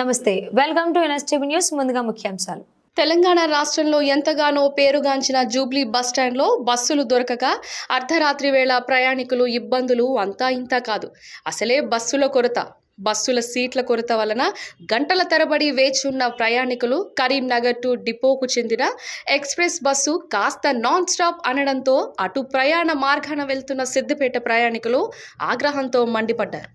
నమస్తే welcome to NSTV news ముందుగా ముఖ్యాంశాలు. తెలంగాణ రాష్ట్రంలో ఎంతగానో పేరుగాంచిన జూబ్లీ బస్టాండ్లో బస్సులు దొరకక అర్ధరాత్రి వేళ ప్రయాణికులు ఇబ్బందులు అంతా ఇంతా కాదు. అసలే బస్సుల కొరత బస్సుల సీట్ల కొరత వలన గంటల తరబడి వేచి ఉన్న ప్రయాణికులు కరీంనగర్ టు డిపోకు చెందిన ఎక్స్ప్రెస్ బస్సు కాస్త నాన్ స్టాప్ అనడంతో అటు ప్రయాణ మార్గాన వెళ్తున్న సిద్దిపేట ప్రయాణికులు ఆగ్రహంతో మండిపడ్డారు.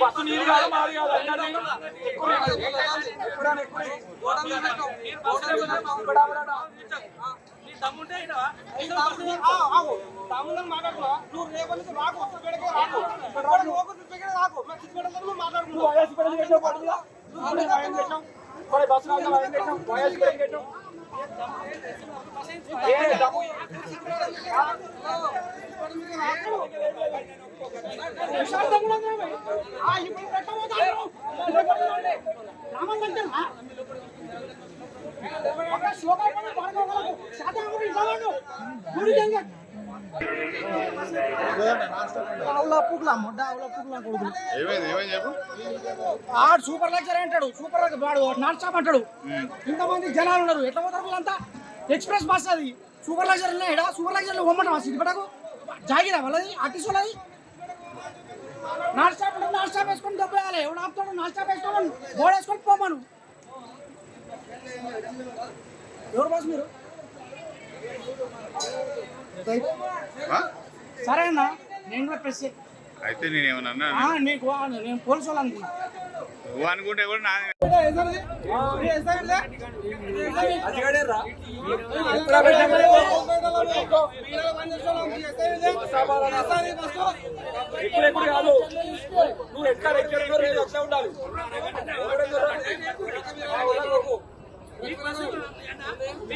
బస్సు నీళ్ళు కాదు మాది కాదు ఆడు సూపర్ లగ్జరీ అంటాడు సూపర్ వాడు నాన్ స్టాప్ అంటాడు. ఇంతమంది జనాలు ఉన్నారు. ఎట్లా పోతారు వీళ్ళంతా? ఎక్స్ప్రెస్ బస్ అది. సూపర్ లగ్జరీ ఉన్నాయా. సూపర్ లగ్జరీ పొమ్మంటాం ఆ సిద్దిపేటకు జాగిరా వాళ్ళది? ఆర్టీసీ వాళ్ళది? నాన్ స్టాప్ నాన్ స్టాప్ వేసుకొని దెబ్బేయాలి ఎవడు ఆపుతాడు నాన్ స్టాప్ వేసుకోమని. బోర్డు వేసుకొని పోమను. ఎవరు బాస్ మీరు? సరే అన్న నేను కూడా ప్రెస్ అయితే నేను ఏమన్నా అన్నా? నీకు వా- నేను పోలీసు వాళ్ళు అనుకున్నా నువ్వు అనుకుంటే కూడా నా ఇప్పుడు ఎప్పుడు కాదు నువ్వు ఎక్కడ ఎక్కడ లేదు అట్లా ఉండాలి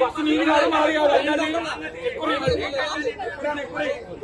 బస్సు నీళ్ళు కాదు మాది కాదు అన్నది ఎక్కువ ఎక్కువ ఎక్కువ